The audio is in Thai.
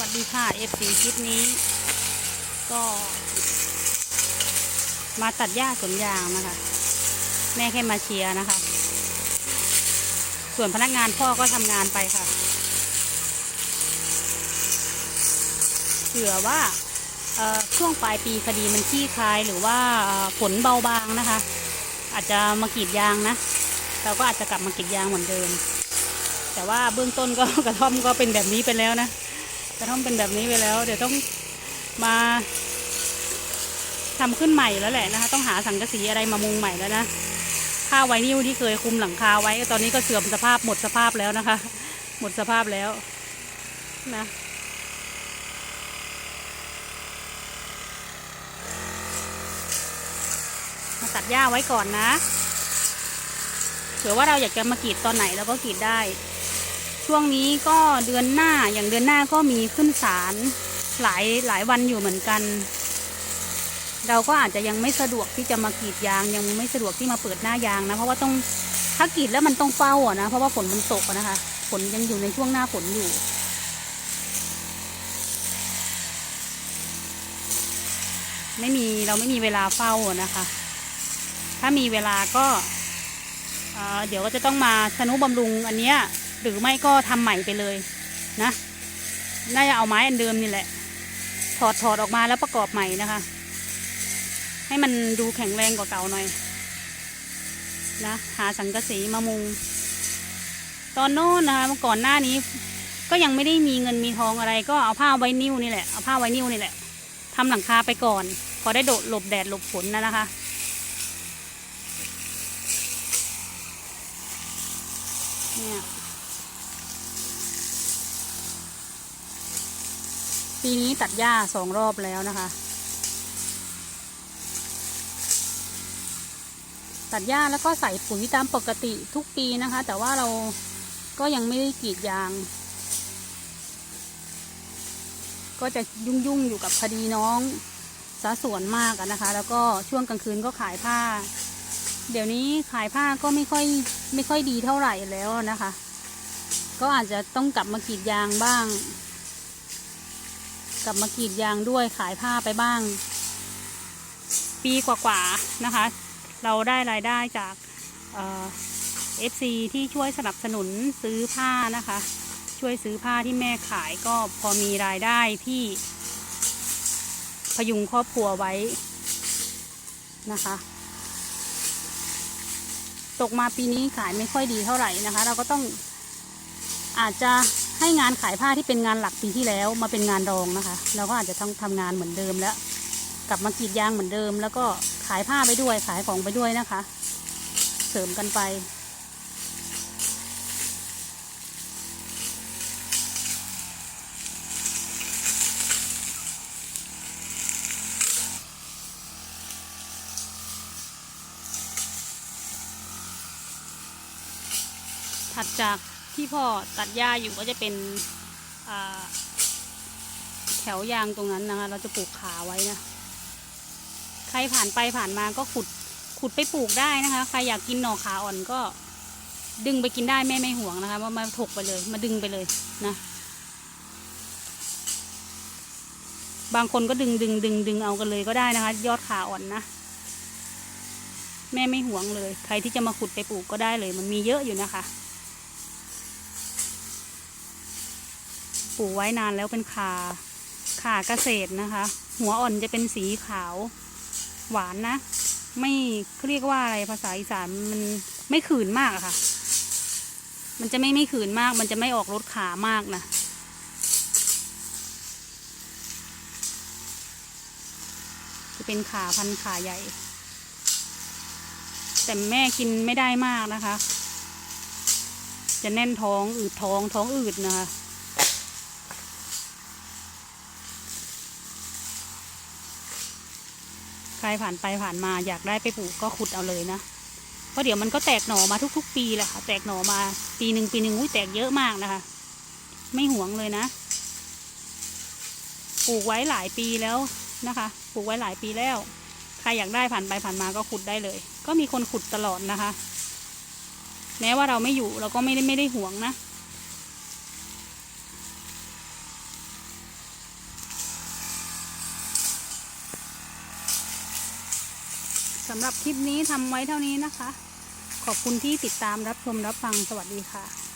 วัสดีค่ะ FC คลิปนี้ ก็ มาตัดหญ้าสวนยางนะคะ แม่แค่มาเชียร์นะคะ ส่วนพนักงานพ่อก็ทำงานไปค่ะเผื่อว่าช่วงปลายปีคดีมันขี้คลายหรือว่าฝนเบาบางนะคะ อาจจะมากรีดยางนะ เราก็อาจจะกลับมากรีดยางเหมือนเดิม แต่ว่าเบื้องต้นก็กระท่อมก็เป็นแบบนี้ไปแล้วนะ กระท่อมเป็นแบบนี้ไปแล้ว เดี๋ยวต้องมาทำขึ้นใหม่แล้วแหละนะคะ ต้องหาสังกะสีอะไรมามุงใหม่แล้วนะผ้าไวนิวที่เคยคุมหลังคาไว้ ตอนนี้ก็เสื่อมสภาพหมดสภาพแล้วนะคะ หมดสภาพแล้วนะมาตัดหญ้าไว้ก่อนนะเผื่อว่าเราอยากจะมากรีดตอนไหนเราก็กรีดได้ ช่วงนี้ก็เดือนหน้าอย่างเดือนหน้าก็มีขึ้นศาลหลายหลายวันอยู่เหมือนกัน เราก็อาจจะยังไม่สะดวกที่จะมากรีดยางยังไม่สะดวกที่มาเปิดหน้ายางนะ เพราะว่าต้องถ้ากรีดแล้วมันต้องเฝ้าอะนะเพราะว่าฝนมันตกนะคะฝนยังอยู่ในช่วงหน้าฝนอยู่ไม่มีเราไม่มีเวลาเฝ้านะคะ ถ้ามีเวลาก็เอ่อเดี๋ยวก็จะต้องมาชนุบำรุงอันเนี้ย หรือไม่ก็ทำใหม่ไปเลยนะ น่าจะเอาไม้อันเดิมนี่แหละ ถอดถอดออกมาแล้วประกอบใหม่นะคะ ให้มันดูแข็งแรงกว่าเก่าหน่อยนะหาสังกะสีมามุง ตอนโน้นนะคะเมื่อก่อนหน้านี้ ก็ยังไม่ได้มีเงินมีทองอะไร ก็เอาผ้าไวนิวนี่แหละเอาผ้าไวนิวนี่แหละทำหลังคาไปก่อน พอได้โดดหลบแดดหลบฝนนะนะคะเนี่ย ปีนี้ตัดหญ้าสองรอบแล้วนะคะ ตัดหญ้าแล้วก็ใส่ปุ๋ยตามปกติทุกปีนะคะ แต่ว่าเราก็ยังไม่ได้กรีดยาง ก็จะยุ่งๆอยู่กับคดีน้องสาส่วนมากนะคะ แล้วก็ช่วงกลางคืนก็ขายผ้า เดี๋ยวนี้ขายผ้าก็ไม่ค่อยไม่ค่อยดีเท่าไหร่แล้วนะคะ ก็อาจจะต้องกลับมากรีดยางบ้าง กลับมากรีดยางด้วยขายผ้าไปบ้าง ปีกว่าๆนะคะ เราได้รายได้จากเอฟซีที่ช่วยสนับสนุนซื้อผ้านะคะ ช่วยซื้อผ้าที่แม่ขายก็พอมีรายได้ที่พยุงครอบครัวไว้นะคะ ตกมาปีนี้ขายไม่ค่อยดีเท่าไหร่นะคะ เราก็ต้องอาจจะ ให้งานขายผ้าที่เป็นงานหลักปีที่แล้วมาเป็นงานรองนะคะ เราก็อาจจะต้องทำงานเหมือนเดิมแล้ว กลับมากรีดยางเหมือนเดิม แล้วก็ขายผ้าไปด้วยขายของไปด้วยนะคะ เสริมกันไปถัดจาก ที่พ่อตัดหญ้าอยู่ก็จะเป็นแถวยางตรงนั้นนะคะ เราจะปลูกขาไว้นะ ใครผ่านไปผ่านมาก็ขุดขุดไปปลูกได้นะคะ ใครอยากกินหน่อขาอ่อนก็ ดึงไปกินได้แม่ไม่ห่วงนะคะมามาถกไปเลยมาดึงไปเลยนะ บางคนก็ดึงดึงดึงดึงเอากันเลยก็ได้นะคะ ยอดขาอ่อนนะแม่ไม่ห่วงเลย ใครที่จะมาขุดไปปลูกก็ได้เลย มันมีเยอะอยู่นะคะ ลูกไว้นานแล้วเป็นขาขาเกษตรนะคะ หัวอ่อนจะเป็นสีขาวหวานนะ ไม่เรียกว่าอะไรภาษาอีสานมันไม่ขืนมากะค่ะ มันจะไม่ไม่ขืนมาก มันจะไม่ออกรสขามากนะจะเป็นขาพันขาใหญ่ แต่แม่กินไม่ได้มากนะคะ จะแน่นท้องอืดท้องท้องอืดนะคะ ใครผ่านไปผ่านมาอยากได้ไปปลูกก็ขุดเอาเลยนะ เพราะเดี๋ยวมันก็แตกหน่อมาทุก ๆ ปีแหละค่ะ แตกหน่อมาปีหนึ่งปีหนึ่งอุ้ยแตกเยอะมากนะคะ ไม่หวงเลยนะ ปลูกไว้หลายปีแล้วนะคะ ปลูกไว้หลายปีแล้ว ใครอยากได้ผ่านไปผ่านมาก็ขุดได้เลย ก็มีคนขุดตลอดนะคะ แม้ว่าเราไม่อยู่เราก็ไม่ได้ไม่ได้หวงนะ สำหรับคลิปนี้ทำไว้เท่านี้นะคะ ขอบคุณที่ติดตามรับชมรับฟังสวัสดีค่ะ